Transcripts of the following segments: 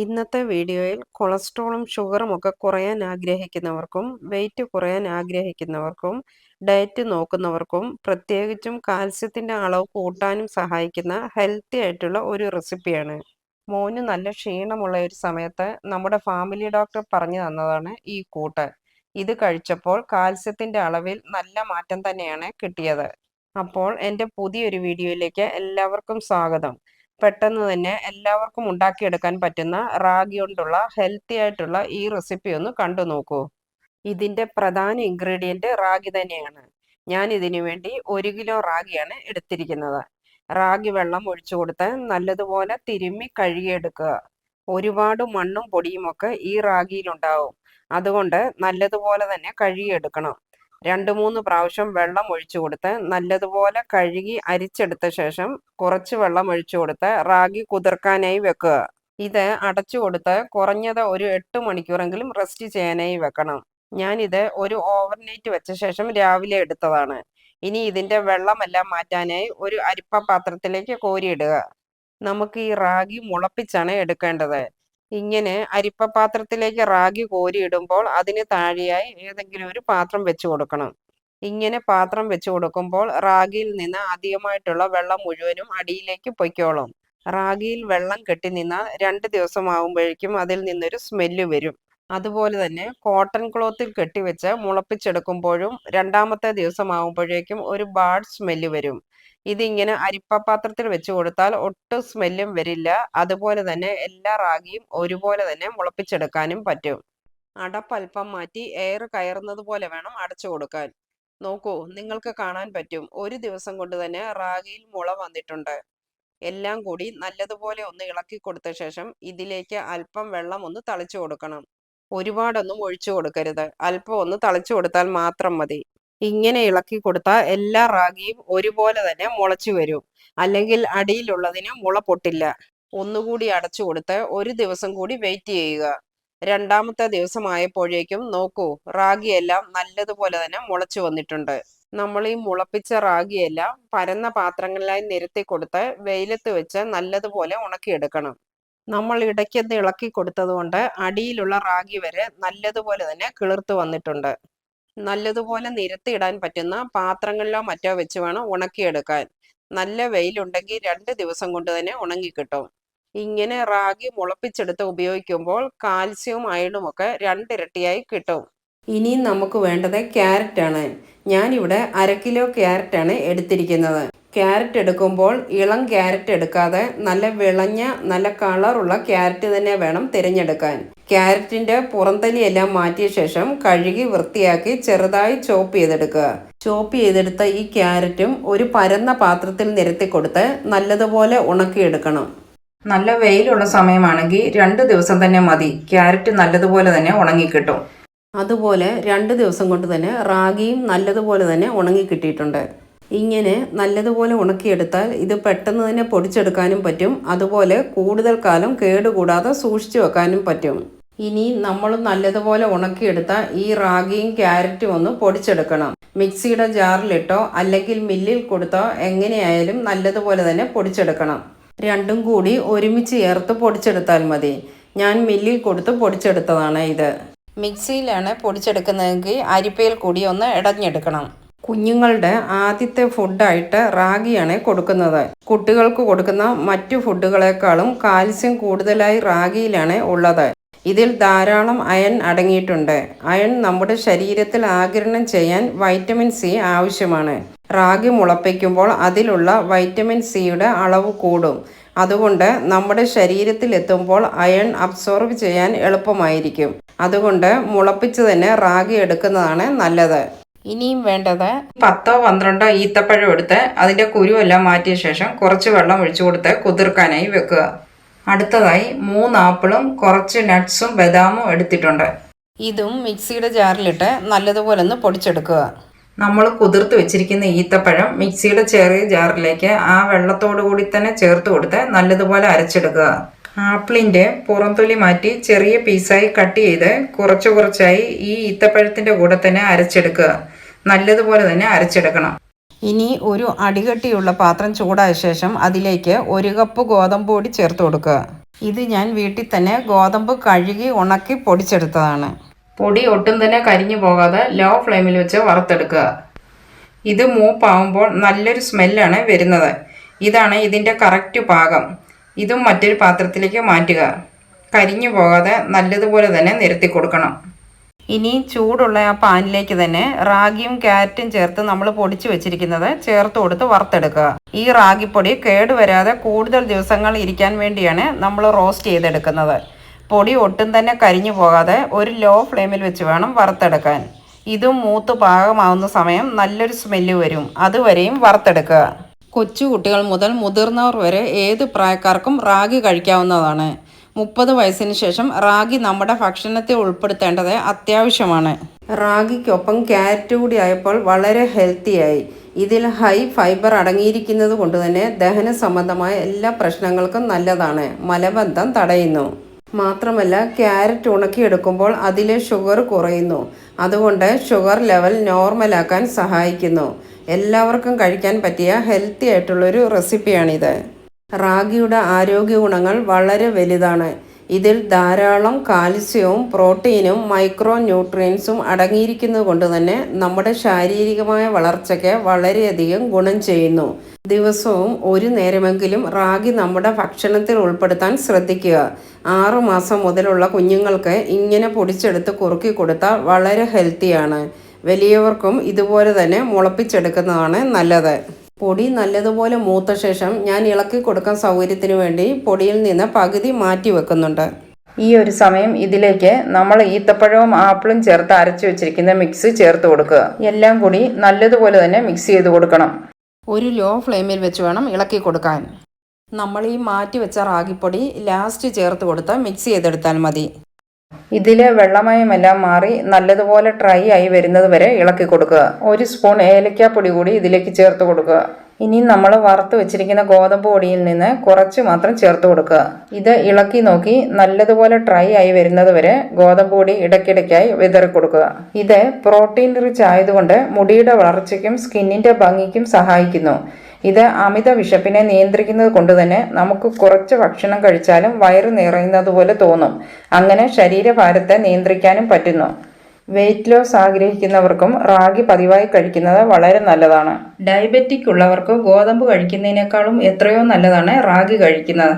ഇന്നത്തെ വീഡിയോയിൽ കൊളസ്ട്രോളും ഷുഗറും ഒക്കെ കുറയാൻ ആഗ്രഹിക്കുന്നവർക്കും വെയിറ്റ് കുറയാൻ ആഗ്രഹിക്കുന്നവർക്കും ഡയറ്റ് നോക്കുന്നവർക്കും പ്രത്യേകിച്ചും കാൽസ്യത്തിന്റെ അളവ് കൂട്ടാനും സഹായിക്കുന്ന ഹെൽത്തി ആയിട്ടുള്ള ഒരു റെസിപ്പിയാണ് മോന് നല്ല ക്ഷീണമുള്ള ഒരു സമയത്ത് നമ്മുടെ ഫാമിലി ഡോക്ടർ പറഞ്ഞു തന്നതാണ് ഈ കൂട്ട്. ഇത് കഴിച്ചപ്പോൾ കാൽസ്യത്തിന്റെ അളവിൽ നല്ല മാറ്റം തന്നെയാണ് കിട്ടിയത്. അപ്പോൾ എന്റെ പുതിയൊരു വീഡിയോയിലേക്ക് എല്ലാവർക്കും സ്വാഗതം. പെട്ടെന്ന് തന്നെ എല്ലാവർക്കും ഉണ്ടാക്കിയെടുക്കാൻ പറ്റുന്ന റാഗി കൊണ്ടുള്ള ഹെൽത്തി ആയിട്ടുള്ള ഈ റെസിപ്പി ഒന്ന് കണ്ടു നോക്കൂ. ഇതിന്റെ പ്രധാന ഇൻഗ്രീഡിയന്റ് റാഗി തന്നെയാണ്. ഞാൻ ഇതിനു വേണ്ടി ഒരു കിലോ റാഗിയാണ് എടുത്തിരിക്കുന്നത്. റാഗി വെള്ളം ഒഴിച്ചു കൊടുത്ത് നല്ലതുപോലെ തിരുമ്മി കഴുകിയെടുക്കുക. ഒരുപാട് മണ്ണും പൊടിയുമൊക്കെ ഈ റാഗിയിലുണ്ടാവും. അതുകൊണ്ട് നല്ലതുപോലെ തന്നെ കഴുകിയെടുക്കണം. രണ്ട് മൂന്ന് പ്രാവശ്യം വെള്ളം ഒഴിച്ചു കൊടുത്ത് നല്ലതുപോലെ കഴുകി അരിച്ചെടുത്ത ശേഷം കുറച്ച് വെള്ളം ഒഴിച്ചു കൊടുത്ത് റാഗി കുതിർക്കാനായി വെക്കുക. ഇത് അടച്ചു കൊടുത്ത് കുറഞ്ഞത് ഒരു എട്ട് മണിക്കൂറെങ്കിലും റെസ്റ്റ് ചെയ്യാനായി വെക്കണം. ഞാനിത് ഒരു ഓവർനൈറ്റ് വെച്ച ശേഷം രാവിലെ എടുത്തതാണ്. ഇനി ഇതിന്റെ വെള്ളമെല്ലാം മാറ്റാനായി ഒരു അരിപ്പ പാത്രത്തിലേക്ക് കോരിയിടുക. നമുക്ക് ഈ റാഗി മുളപ്പിച്ചാണ് എടുക്കേണ്ടത്. ഇങ്ങനെ അരിപ്പ പാത്രത്തിലേക്ക് റാഗി കോരിയിടുമ്പോൾ അതിന് താഴെയായി ഏതെങ്കിലും ഒരു പാത്രം വെച്ചു കൊടുക്കണം. ഇങ്ങനെ പാത്രം വെച്ചു കൊടുക്കുമ്പോൾ റാഗിയിൽ നിന്ന് അധികമായിട്ടുള്ള വെള്ളം മുഴുവനും അടിയിലേക്ക് പൊയ്ക്കോളും. റാഗിയിൽ വെള്ളം കെട്ടി നിന്നാൽ രണ്ട് ദിവസമാകുമ്പോഴേക്കും അതിൽ നിന്നൊരു സ്മെല്ല് വരും. അതുപോലെ തന്നെ കോട്ടൺ ക്ലോത്തിൽ കെട്ടിവെച്ച് മുളപ്പിച്ചെടുക്കുമ്പോഴും രണ്ടാമത്തെ ദിവസമാകുമ്പോഴേക്കും ഒരു ബാഡ് സ്മെല്ല് വരും. ഇതിങ്ങനെ അരിപ്പപാത്രത്തിൽ വെച്ച് കൊടുത്താൽ ഒട്ടും സ്മെല്ലും വരില്ല. അതുപോലെ തന്നെ എല്ലാ റാഗിയും ഒരുപോലെ തന്നെ മുളപ്പിച്ചെടുക്കാനും പറ്റും. അടപ്പൽപ്പം മാറ്റി എയർ കയറുന്നത് പോലെ വേണം അടച്ചു കൊടുക്കാൻ. നോക്കൂ നിങ്ങൾക്ക് കാണാൻ പറ്റും. ഒരു ദിവസം കൊണ്ട് തന്നെ റാഗിയിൽ മുള വന്നിട്ടുണ്ട്. എല്ലാം കൂടി നല്ലതുപോലെ ഒന്ന് ഇളക്കി കൊടുത്ത ശേഷം ഇതിലേക്ക് അല്പം വെള്ളം ഒന്ന് തളിച്ചു കൊടുക്കണം. ഒരുപാടൊന്നും ഒഴിച്ചു കൊടുക്കരുത്. അല്പം ഒന്ന് തളിച്ചു കൊടുത്താൽ മാത്രം മതി. ഇങ്ങനെ ഇളക്കി കൊടുത്താൽ എല്ലാ റാഗിയും ഒരുപോലെ തന്നെ മുളച്ചു വരും. അല്ലെങ്കിൽ അടിയിലുള്ളതിന് മുള പൊട്ടില്ല. ഒന്നുകൂടി അടച്ചു കൊടുത്ത് ഒരു ദിവസം കൂടി വെയിറ്റ് ചെയ്യുക. രണ്ടാമത്തെ ദിവസമായപ്പോഴേക്കും നോക്കൂ റാഗിയെല്ലാം നല്ലതുപോലെ തന്നെ മുളച്ചു വന്നിട്ടുണ്ട്. നമ്മൾ ഈ മുളപ്പിച്ച റാഗിയെല്ലാം പരന്ന പാത്രങ്ങളിലായി നിരത്തി കൊടുത്ത് വെയിലത്ത് വെച്ച് നല്ലതുപോലെ ഉണക്കിയെടുക്കണം. നമ്മൾ ഇടയ്ക്കെന്ന് ഇളക്കി കൊടുത്തത് കൊണ്ട് അടിയിലുള്ള റാഗി വരെ നല്ലതുപോലെ തന്നെ കിളിർത്ത് വന്നിട്ടുണ്ട്. നല്ലതുപോലെ നിരത്തിയിടാൻ പറ്റുന്ന പാത്രങ്ങളിലോ മറ്റോ വെച്ച് വേണം ഉണക്കിയെടുക്കാൻ. നല്ല വെയിലുണ്ടെങ്കിൽ രണ്ട് ദിവസം കൊണ്ട് തന്നെ ഉണങ്ങിക്കിട്ടും. ഇങ്ങനെ റാഗി മുളപ്പിച്ചെടുത്ത് ഉപയോഗിക്കുമ്പോൾ കാൽസ്യവും അയണും ഒക്കെ രണ്ടിരട്ടിയായി കിട്ടും. ഇനി നമുക്ക് വേണ്ടത് ക്യാരറ്റാണ്. ഞാനിവിടെ അര കിലോ ക്യാരറ്റാണ് എടുത്തിരിക്കുന്നത്. ക്യാരറ്റ് എടുക്കുമ്പോൾ ഇളം ക്യാരറ്റ് എടുക്കാതെ നല്ല വിളഞ്ഞ നല്ല കളറുള്ള ക്യാരറ്റ് തന്നെ വേണം തിരഞ്ഞെടുക്കാൻ. ക്യാരറ്റിന്റെ പുറന്തലിയെല്ലാം മാറ്റിയ ശേഷം കഴുകി വൃത്തിയാക്കി ചെറുതായി ചോപ്പ് ചെയ്തെടുക്കുക. ചോപ്പ് ചെയ്തെടുത്ത ഈ ക്യാരറ്റും ഒരു പരന്ന പാത്രത്തിൽ നിരത്തി കൊടുത്ത് നല്ലതുപോലെ ഉണക്കിയെടുക്കണം. നല്ല വെയിലുള്ള സമയമാണെങ്കിൽ രണ്ട് ദിവസം തന്നെ മതി. ക്യാരറ്റ് നല്ലതുപോലെ തന്നെ ഉണങ്ങിക്കിട്ടും. അതുപോലെ രണ്ട് ദിവസം കൊണ്ട് തന്നെ റാഗിയും നല്ലതുപോലെ തന്നെ ഉണങ്ങി കിട്ടിയിട്ടുണ്ട് ഇങ്ങനെ നല്ലതുപോലെ ഉണക്കിയെടുത്താൽ ഇത് പെട്ടെന്ന് തന്നെ പൊടിച്ചെടുക്കാനും പറ്റും. അതുപോലെ കൂടുതൽ കാലം കേടുകൂടാതെ സൂക്ഷിച്ചു വെക്കാനും പറ്റും. ഇനി നമ്മൾ നല്ലതുപോലെ ഉണക്കിയെടുത്ത ഈ റാഗിയും ക്യാരറ്റും ഒന്ന് പൊടിച്ചെടുക്കണം. മിക്സിയുടെ ജാറിലിട്ടോ അല്ലെങ്കിൽ മില്ലിൽ കൊടുത്തോ എങ്ങനെയായാലും നല്ലതുപോലെ തന്നെ പൊടിച്ചെടുക്കണം. രണ്ടും കൂടി ഒരുമിച്ച് ചേർത്ത് പൊടിച്ചെടുത്താൽ മതി. ഞാൻ മില്ലിൽ കൊടുത്ത് പൊടിച്ചെടുത്തതാണ് ഇത്. മിക്സിയിലാണ് പൊടിച്ചെടുക്കുന്നതെങ്കിൽ അരിപ്പയിൽ കൂടി ഒന്ന് ഇടഞ്ഞെടുക്കണം. കുഞ്ഞുങ്ങളുടെ ആദ്യത്തെ ഫുഡായിട്ട് റാഗിയാണ് കൊടുക്കുന്നത്. കുട്ടികൾക്ക് കൊടുക്കുന്ന മറ്റു ഫുഡുകളെക്കാളും കാൽസ്യം കൂടുതലായി റാഗിയിലാണ് ഉള്ളത്. ഇതിൽ ധാരാളം അയൺ അടങ്ങിയിട്ടുണ്ട്. അയൺ നമ്മുടെ ശരീരത്തിൽ ആകിരണം ചെയ്യാൻ വൈറ്റമിൻ സി ആവശ്യമാണ്. റാഗി മുളപ്പിക്കുമ്പോൾ അതിലുള്ള വൈറ്റമിൻ സിയുടെ അളവ് കൂടും. അതുകൊണ്ട് നമ്മുടെ ശരീരത്തിൽ എത്തുമ്പോൾ അയൺ അബ്സോർബ് ചെയ്യാൻ എളുപ്പമായിരിക്കും. അതുകൊണ്ട് മുളപ്പിച്ച് തന്നെ റാഗി എടുക്കുന്നതാണ് നല്ലത്. ഇനിയും വേണ്ടത്? പത്തോ പന്ത്രണ്ടോ ഈത്തപ്പഴം എടുത്ത് അതിന്റെ കുരുവെല്ലാം മാറ്റിയ ശേഷം കുറച്ച് വെള്ളം ഒഴിച്ചു കൊടുത്ത് കുതിർക്കാനായി വെക്കുക. അടുത്തതായി മൂന്ന് ആപ്പിളും കുറച്ച് നട്ട്സും ബദാമും എടുത്തിട്ടുണ്ട്. ഇതും മിക്സിയുടെ ജാറിലിട്ട് നല്ലതുപോലെ ഒന്ന് പൊടിച്ചെടുക്കുക. നമ്മൾ കുതിർത്ത് വെച്ചിരിക്കുന്ന ഈത്തപ്പഴം മിക്സിയുടെ ചെറിയ ജാറിലേക്ക് ആ വെള്ളത്തോടു കൂടി തന്നെ ചേർത്ത് കൊടുത്ത് നല്ലതുപോലെ അരച്ചെടുക്കുക. ആപ്പിളിന്റെ പുറംതൊലി മാറ്റി ചെറിയ പീസായി കട്ട് ചെയ്ത് കുറച്ച് കുറച്ചായി ഈ ഈത്തപ്പഴത്തിന്റെ കൂടെ തന്നെ അരച്ചെടുക്കുക. നല്ലതുപോലെ തന്നെ അരച്ചെടുക്കണം. ഇനി ഒരു അടികട്ടിയുള്ള പാത്രം ചൂടായ ശേഷം അതിലേക്ക് ഒരു കപ്പ് ഗോതമ്പ് പൊടി ചേർത്ത് കൊടുക്കുക. ഇത് ഞാൻ വീട്ടിൽ തന്നെ ഗോതമ്പ് കഴുകി ഉണക്കി പൊടിച്ചെടുത്തതാണ്. പൊടി ഒട്ടും തന്നെ കരിഞ്ഞു പോകാതെ ലോ ഫ്ലെയിമിൽ വെച്ച് വറുത്തെടുക്കുക. ഇത് മൂപ്പാവുമ്പോൾ നല്ലൊരു സ്മെല്ലാണ് വരുന്നത്. ഇതാണ് ഇതിന്റെ കറക്റ്റ് പാകം. ഇതും മറ്റൊരു പാത്രത്തിലേക്ക് മാറ്റുക. കരിഞ്ഞു പോകാതെ നല്ലതുപോലെ തന്നെ നിരത്തി കൊടുക്കണം. ഇനി ചൂടുള്ള ആ പാനിലേക്ക് തന്നെ റാഗിയും ക്യാരറ്റും ചേർത്ത് നമ്മൾ പൊടിച്ചു വെച്ചിരിക്കുന്നത് ചേർത്ത് കൊടുത്ത് വറുത്തെടുക്കുക. ഈ റാഗിപ്പൊടി കേടുവരാതെ കൂടുതൽ ദിവസങ്ങൾ ഇരിക്കാൻ വേണ്ടിയാണ് നമ്മൾ റോസ്റ്റ് ചെയ്തെടുക്കുന്നത്. പൊടി ഒട്ടും തന്നെ കരിഞ്ഞു പോകാതെ ഒരു ലോ ഫ്ലെയിമിൽ വെച്ച് വേണം വറുത്തെടുക്കാൻ. ഇതും മൂത്ത് പാകമാവുന്ന സമയം നല്ലൊരു സ്മെല്ല് വരും. അതുവരെയും വറുത്തെടുക്കുക. കൊച്ചു കുട്ടികൾ മുതൽ മുതിർന്നവർ വരെ ഏത് പ്രായക്കാർക്കും റാഗി കഴിക്കാവുന്നതാണ്. മുപ്പത് വയസ്സിന് ശേഷം റാഗി നമ്മുടെ ഭക്ഷണത്തെ ഉൾപ്പെടുത്തേണ്ടത് അത്യാവശ്യമാണ്. റാഗിക്കൊപ്പം ക്യാരറ്റ് കൂടി ആയപ്പോൾ വളരെ ഹെൽത്തിയായി ഇതിൽ ഹൈ ഫൈബർ അടങ്ങിയിരിക്കുന്നത് കൊണ്ട് തന്നെ ദഹന സംബന്ധമായ എല്ലാ പ്രശ്നങ്ങൾക്കും നല്ലതാണ്. മലബന്ധം തടയുന്നു. മാത്രമല്ല ക്യാരറ്റ് ഉണക്കിയെടുക്കുമ്പോൾ അതിലെ ഷുഗർ കുറയുന്നു. അതുകൊണ്ട് ഷുഗർ ലെവൽ നോർമലാക്കാൻ സഹായിക്കുന്നു. എല്ലാവർക്കും കഴിക്കാൻ പറ്റിയ ഹെൽത്തി ആയിട്ടുള്ളൊരു റെസിപ്പിയാണിത് റാഗിയുടെ ആരോഗ്യ ഗുണങ്ങൾ വളരെ വലുതാണ്. ഇതിൽ ധാരാളം കാൽസ്യവും പ്രോട്ടീനും മൈക്രോ ന്യൂട്രിയൻസും അടങ്ങിയിരിക്കുന്നത് കൊണ്ട് തന്നെ നമ്മുടെ ശാരീരികമായ വളർച്ചയ്ക്ക് വളരെയധികം ഗുണം ചെയ്യുന്നു. ദിവസവും ഒരു നേരമെങ്കിലും റാഗി നമ്മുടെ ഭക്ഷണത്തിൽ ഉൾപ്പെടുത്താൻ ശ്രദ്ധിക്കുക. ആറു മാസം മുതലുള്ള കുഞ്ഞുങ്ങൾക്ക് ഇങ്ങനെ പൊടിച്ചെടുത്ത് കുറുക്കി കൊടുത്താൽ വളരെ ഹെൽത്തിയാണ്. വലിയവർക്കും ഇതുപോലെ തന്നെ മുളപ്പിച്ചെടുക്കുന്നതാണ് നല്ലത്. പൊടി നല്ലതുപോലെ മൂത്ത ശേഷം ഞാൻ ഇളക്കി കൊടുക്കാൻ സൗകര്യത്തിന് വേണ്ടി പൊടിയിൽ നിന്ന് പകുതി മാറ്റി വെക്കുന്നുണ്ട്. ഈ ഒരു സമയം ഇതിലേക്ക് നമ്മൾ ഈത്തപ്പഴവും ആപ്പിളും ചേർത്ത് അരച്ചു വെച്ചിരിക്കുന്ന മിക്സ് ചേർത്ത് കൊടുക്കുക. എല്ലാം കൂടി നല്ലതുപോലെ തന്നെ മിക്സ് ചെയ്ത് കൊടുക്കണം. ഒരു ലോ ഫ്ലെയിമിൽ വെച്ച് വേണം ഇളക്കി കൊടുക്കാൻ. നമ്മൾ ഈ മാറ്റി വെച്ച റാഗിപ്പൊടി ലാസ്റ്റ് ചേർത്ത് കൊടുത്ത് മിക്സ് ചെയ്തെടുത്താൽ മതി. ഇതിലെ വെള്ളമയമെല്ലാം മാറി നല്ലതുപോലെ ഡ്രൈ ആയി വരുന്നത് വരെ ഇളക്കി കൊടുക്കുക. ഒരു സ്പൂൺ ഏലക്കാപ്പൊടി കൂടി ഇതിലേക്ക് ചേർത്ത് കൊടുക്കുക. ഇനി നമ്മൾ വറുത്ത് വെച്ചിരിക്കുന്ന ഗോതമ്പ് പൊടിയിൽ നിന്ന് കുറച്ച് മാത്രം ചേർത്ത് കൊടുക്കുക. ഇത് ഇളക്കി നോക്കി നല്ലതുപോലെ ഡ്രൈ ആയി വരുന്നത് വരെ ഗോതമ്പ് പൊടി ഇടയ്ക്കിടയ്ക്കായി വിതറി കൊടുക്കുക. ഇത് പ്രോട്ടീൻ റിച്ച് ആയതുകൊണ്ട് മുടിയുടെ വളർച്ചയ്ക്കും സ്കിന്നിന്റെ ഭംഗിക്കും സഹായിക്കുന്നു. ഇത് അമിത വിശപ്പിനെ നിയന്ത്രിക്കുന്നത് കൊണ്ട് തന്നെ നമുക്ക് കുറച്ച് ഭക്ഷണം കഴിച്ചാലും വയറ് നിറയുന്നത് പോലെ തോന്നും. അങ്ങനെ ശരീരഭാരത്തെ നിയന്ത്രിക്കാനും പറ്റുന്നു. വെയിറ്റ് ലോസ് ആഗ്രഹിക്കുന്നവർക്കും റാഗി പതിവായി കഴിക്കുന്നത് വളരെ നല്ലതാണ്. ഡയബറ്റിക് ഉള്ളവർക്ക് ഗോതമ്പ് കഴിക്കുന്നതിനേക്കാളും എത്രയോ നല്ലതാണ് റാഗി കഴിക്കുന്നത്.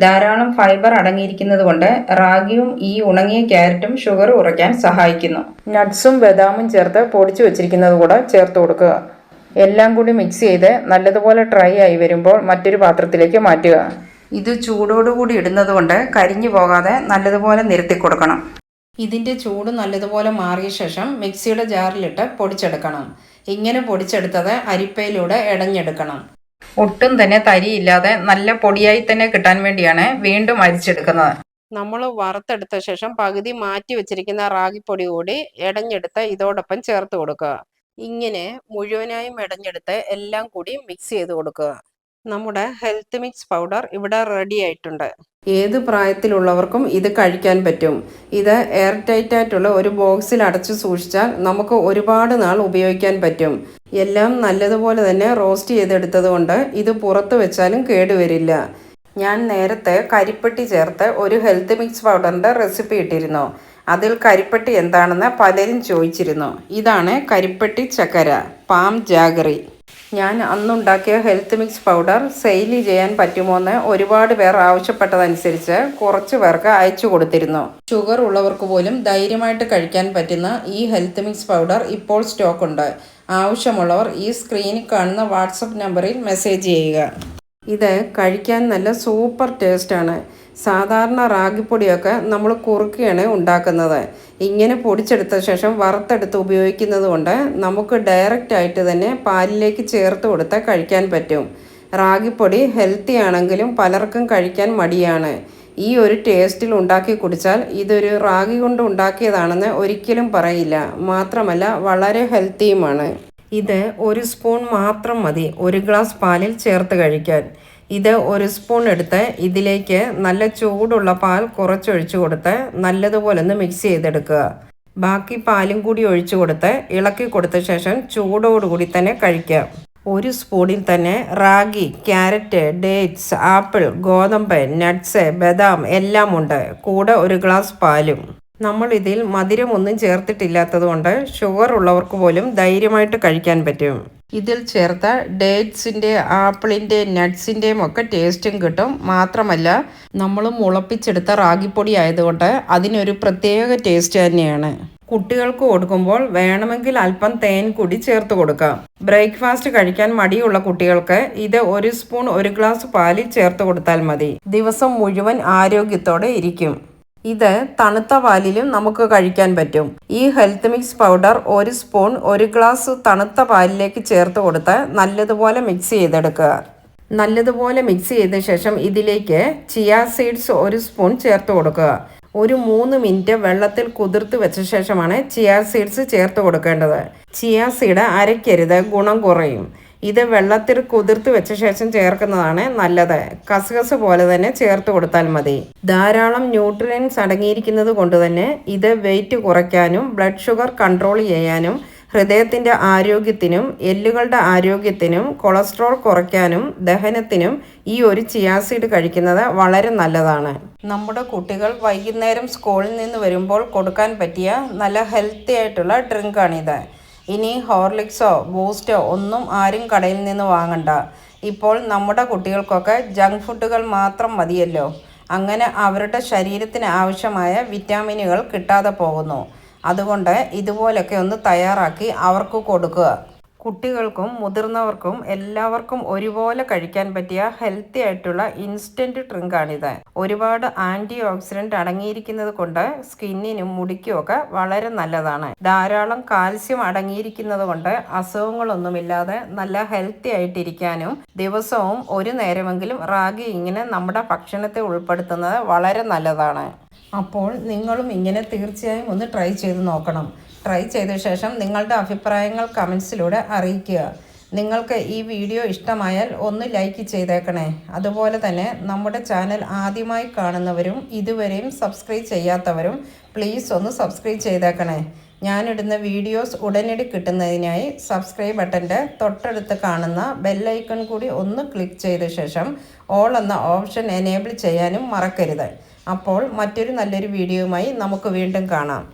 ധാരാളം ഫൈബർ അടങ്ങിയിരിക്കുന്നത് കൊണ്ട് റാഗിയും ഈ ഉണങ്ങിയ ക്യാരറ്റും ഷുഗർ കുറയ്ക്കാൻ സഹായിക്കുന്നു. നട്ട്സും ബദാമും ചേർത്ത് പൊടിച്ചു വെച്ചിരിക്കുന്നത് കൂടെ ചേർത്ത് കൊടുക്കുക. എല്ലാം കൂടി മിക്സ് ചെയ്ത് നല്ലതുപോലെ ഡ്രൈ ആയി വരുമ്പോൾ മറ്റൊരു പാത്രത്തിലേക്ക് മാറ്റുക. ഇത് ചൂടോടുകൂടി ഇടുന്നത് കൊണ്ട് കരിഞ്ഞു പോകാതെ നല്ലതുപോലെ നിരത്തി കൊടുക്കണം. ഇതിന്റെ ചൂട് നല്ലതുപോലെ മാറിയ ശേഷം മിക്സിയുടെ ജാറിലിട്ട് പൊടിച്ചെടുക്കണം. ഇങ്ങനെ പൊടിച്ചെടുത്തത് അരിപ്പയിലൂടെ ഇടഞ്ഞെടുക്കണം. ഒട്ടും തന്നെ തരിയില്ലാതെ നല്ല പൊടിയായി തന്നെ കിട്ടാൻ വേണ്ടിയാണ് വീണ്ടും അരിച്ചെടുക്കുന്നത്. നമ്മൾ വറുത്തെടുത്ത ശേഷം പകുതി മാറ്റി വെച്ചിരിക്കുന്ന റാഗിപ്പൊടി കൂടി ഇടഞ്ഞെടുത്ത് ഇതോടൊപ്പം ചേർത്ത് കൊടുക്കുക. ഇങ്ങനെ മുഴുവനായി മെടഞ്ഞെടുത്ത് എല്ലാം കൂടി മിക്സ് ചെയ്ത് കൊടുക്കുക. നമ്മുടെ ഹെൽത്ത് മിക്സ് പൗഡർ ഇവിടെ റെഡി ആയിട്ടുണ്ട്. ഏത് പ്രായത്തിലുള്ളവർക്കും ഇത് കഴിക്കാൻ പറ്റും. ഇത് എയർ ടൈറ്റ് ആയിട്ടുള്ള ഒരു ബോക്സിൽ അടച്ചു സൂക്ഷിച്ചാൽ നമുക്ക് ഒരുപാട് നാൾ ഉപയോഗിക്കാൻ പറ്റും. എല്ലാം നല്ലതുപോലെ തന്നെ റോസ്റ്റ് ചെയ്തെടുത്തതുകൊണ്ട് ഇത് പുറത്ത് വെച്ചാലും കേടുവരില്ല ഞാൻ നേരത്തെ കരിപ്പെട്ടി ചേർത്ത് ഒരു ഹെൽത്ത് മിക്സ് പൗഡറിന്റെ റെസിപ്പി ഇട്ടിരുന്നു. അതിൽ കരിപ്പെട്ടി എന്താണെന്ന് പലരും ചോദിച്ചിരുന്നു. ഇതാണ് കരിപ്പെട്ടി ചക്കര പാം ജാഗറി. ഞാൻ അന്നുണ്ടാക്കിയ ഹെൽത്ത് മിക്സ് പൗഡർ സെയിൽ ചെയ്യാൻ പറ്റുമോയെന്ന് ഒരുപാട് പേർ ആവശ്യപ്പെട്ടതനുസരിച്ച് കുറച്ച് പേർക്ക് അയച്ചു കൊടുത്തിരുന്നു. ഷുഗർ ഉള്ളവർക്ക് പോലും ധൈര്യമായിട്ട് കഴിക്കാൻ പറ്റുന്ന ഈ ഹെൽത്ത് മിക്സ് പൗഡർ ഇപ്പോൾ സ്റ്റോക്ക് ഉണ്ട്. ആവശ്യമുള്ളവർ ഈ സ്ക്രീനിൽ കാണുന്ന വാട്സപ്പ് നമ്പറിൽ മെസ്സേജ് ചെയ്യുക. ഇത് കഴിക്കാൻ നല്ല സൂപ്പർ ടേസ്റ്റാണ് സാധാരണ റാഗിപ്പൊടിയൊക്കെ നമ്മൾ കുറുക്കിയാണ് ഉണ്ടാക്കുന്നത്. ഇങ്ങനെ പൊടിച്ചെടുത്ത ശേഷം വറുത്തെടുത്ത് ഉപയോഗിക്കുന്നത് കൊണ്ട് നമുക്ക് ഡയറക്റ്റായിട്ട് തന്നെ പാലിലേക്ക് ചേർത്ത് കൊടുത്താൽ കഴിക്കാൻ പറ്റും. റാഗിപ്പൊടി ഹെൽത്തി ആണെങ്കിലും പലർക്കും കഴിക്കാൻ മടിയാണ്. ഈ ഒരു ടേസ്റ്റിൽ ഉണ്ടാക്കി കുടിച്ചാൽ ഇതൊരു റാഗി കൊണ്ട് ഉണ്ടാക്കിയതാണെന്ന് ഒരിക്കലും പറയില്ല. മാത്രമല്ല വളരെ ഹെൽത്തിയുമാണ് ഇത് ഒരു സ്പൂൺ മാത്രം മതി. ഒരു ഗ്ലാസ് പാലിൽ ചേർത്ത് കഴിക്കാൻ. ഇത് ഒരു സ്പൂൺ എടുത്ത് ഇതിലേക്ക് നല്ല ചൂടുള്ള പാൽ കുറച്ചൊഴിച്ചു കൊടുത്ത് നല്ലതുപോലെ ഒന്ന് മിക്സ് ചെയ്തെടുക്കുക. ബാക്കി പാലും കൂടി ഒഴിച്ചു കൊടുത്ത് ഇളക്കി കൊടുത്ത ശേഷം ചൂടോടുകൂടി തന്നെ കഴിക്കാം ഒരു സ്പൂണിൽ തന്നെ റാഗി ക്യാരറ്റ് ഡേറ്റ്സ് ആപ്പിൾ ഗോതമ്പ് നട്ട്സ് ബദാം എല്ലാം ഉണ്ട്. കൂടെ ഒരു ഗ്ലാസ് പാലും. നമ്മൾ ഇതിൽ മധുരമൊന്നും ചേർത്തിട്ടില്ലാത്തതുകൊണ്ട് ഷുഗർ ഉള്ളവർക്ക് പോലും ധൈര്യമായിട്ട് കഴിക്കാൻ പറ്റും. ഇതിൽ ചേർത്ത ഡേറ്റ്സിന്റെ ആപ്പിളിന്റെ നട്ട്സിന്റെയും ഒക്കെ ടേസ്റ്റും കിട്ടും. മാത്രമല്ല നമ്മൾ മുളപ്പിച്ചെടുത്ത റാഗിപ്പൊടി ആയതുകൊണ്ട് അതിനൊരു പ്രത്യേക ടേസ്റ്റ് തന്നെയാണ്. കുട്ടികൾക്ക് കൊടുക്കുമ്പോൾ വേണമെങ്കിൽ അല്പം തേൻ കൂടി ചേർത്ത് കൊടുക്കാം. ബ്രേക്ക്ഫാസ്റ്റ് കഴിക്കാൻ മടിയുള്ള കുട്ടികൾക്ക് ഇത് ഒരു സ്പൂൺ ഒരു ഗ്ലാസ് പാലിൽ ചേർത്ത് കൊടുത്താൽ മതി. ദിവസം മുഴുവൻ ആരോഗ്യത്തോടെ ഇരിക്കും. ഇത് തണുത്ത പാലിലും നമുക്ക് കഴിക്കാൻ പറ്റും. ഈ ഹെൽത്ത് മിക്സ് പൗഡർ ഒരു സ്പൂൺ ഒരു ഗ്ലാസ് തണുത്ത പാലിലേക്ക് ചേർത്ത് കൊടുത്ത് നല്ലതുപോലെ മിക്സ് ചെയ്തെടുക്കുക. നല്ലതുപോലെ മിക്സ് ചെയ്ത ശേഷം ഇതിലേക്ക് ചിയ സീഡ്സ് ഒരു സ്പൂൺ ചേർത്ത് കൊടുക്കുക. ഒരു മൂന്ന് മിനിറ്റ് വെള്ളത്തിൽ കുതിർത്ത് വെച്ച ശേഷമാണ് ചിയ സീഡ്സ് ചേർത്ത് കൊടുക്കേണ്ടത്. ചിയ സീഡ് അരയ്ക്കരുത് ഗുണം കുറയും. ഇത് വെള്ളത്തിൽ കുതിർത്ത് വെച്ച ശേഷം ചേർക്കുന്നതാണ് നല്ലത്. കസകസ് പോലെ തന്നെ ചേർത്ത് കൊടുത്താൽ മതി. ധാരാളം ന്യൂട്രിയൻസ് അടങ്ങിയിരിക്കുന്നത് കൊണ്ട് തന്നെ ഇത് വെയിറ്റ് കുറയ്ക്കാനും ബ്ലഡ് ഷുഗർ കൺട്രോൾ ചെയ്യാനും ഹൃദയത്തിന്റെ ആരോഗ്യത്തിനും എല്ലുകളുടെ ആരോഗ്യത്തിനും കൊളസ്ട്രോൾ കുറയ്ക്കാനും ദഹനത്തിനും ഈ ഒരു ചിയാസീഡ് കഴിക്കുന്നത് വളരെ നല്ലതാണ്. നമ്മുടെ കുട്ടികൾ വൈകുന്നേരം സ്കൂളിൽ നിന്ന് വരുമ്പോൾ കൊടുക്കാൻ പറ്റിയ നല്ല ഹെൽത്തി ആയിട്ടുള്ള ഡ്രിങ്കാണിത് ഇനി ഹോർലിക്സോ ബൂസ്റ്റോ ഒന്നും ആരും കടയിൽ നിന്ന് വാങ്ങണ്ട. ഇപ്പോൾ നമ്മുടെ കുട്ടികൾക്കൊക്കെ ജങ്ക് ഫുഡുകൾ മാത്രം മതിയല്ലോ. അങ്ങനെ അവരുടെ ശരീരത്തിന് ആവശ്യമായ വിറ്റാമിനുകൾ കിട്ടാതെ പോകുന്നു. അതുകൊണ്ട് ഇതുപോലൊക്കെ ഒന്ന് തയ്യാറാക്കി അവർക്ക് കൊടുക്കുക. കുട്ടികൾക്കും മുതിർന്നവർക്കും എല്ലാവർക്കും ഒരുപോലെ കഴിക്കാൻ പറ്റിയ ഹെൽത്തി ആയിട്ടുള്ള ഇൻസ്റ്റന്റ് ഡ്രിങ്കാണിത്. ഒരുപാട് ആന്റി ഓക്സിഡന്റ് അടങ്ങിയിരിക്കുന്നത് കൊണ്ട് സ്കിന്നിനും മുടിക്കും ഒക്കെ വളരെ നല്ലതാണ്. ധാരാളം കാൽസ്യം അടങ്ങിയിരിക്കുന്നത് കൊണ്ട് അസുഖങ്ങളൊന്നുമില്ലാതെ നല്ല ഹെൽത്തി ആയിട്ടിരിക്കാനും ദിവസവും ഒരു നേരമെങ്കിലും റാഗി ഇങ്ങനെ നമ്മുടെ ഭക്ഷണത്തെ ഉൾപ്പെടുത്തുന്നത് വളരെ നല്ലതാണ്. അപ്പോൾ നിങ്ങളും ഇങ്ങനെ തീർച്ചയായും ഒന്ന് ട്രൈ ചെയ്ത് നോക്കണം. ട്രൈ ചെയ്ത ശേഷം നിങ്ങളുടെ അഭിപ്രായങ്ങൾ കമൻസിലൂടെ അറിയിക്കുക. നിങ്ങൾക്ക് ഈ വീഡിയോ ഇഷ്ടമായാൽ ഒന്ന് ലൈക്ക് ചെയ്തേക്കണേ. അതുപോലെ തന്നെ നമ്മുടെ ചാനൽ ആദ്യമായി കാണുന്നവരും ഇതുവരെയും സബ്സ്ക്രൈബ് ചെയ്യാത്തവരും പ്ലീസ് ഒന്ന് സബ്സ്ക്രൈബ് ചെയ്തേക്കണേ. ഞാനിടുന്ന വീഡിയോസ് ഉടനടി കിട്ടുന്നതിനായി സബ്സ്ക്രൈബ് ബട്ടന്റെ തൊട്ടടുത്ത് കാണുന്ന ബെല്ലൈക്കൺ കൂടി ഒന്ന് ക്ലിക്ക് ചെയ്ത ശേഷം ഓൾ എന്ന ഓപ്ഷൻ എനേബിൾ ചെയ്യാനും മറക്കരുത്. അപ്പോൾ മറ്റൊരു നല്ലൊരു വീഡിയോയുമായി നമുക്ക് വീണ്ടും കാണാം.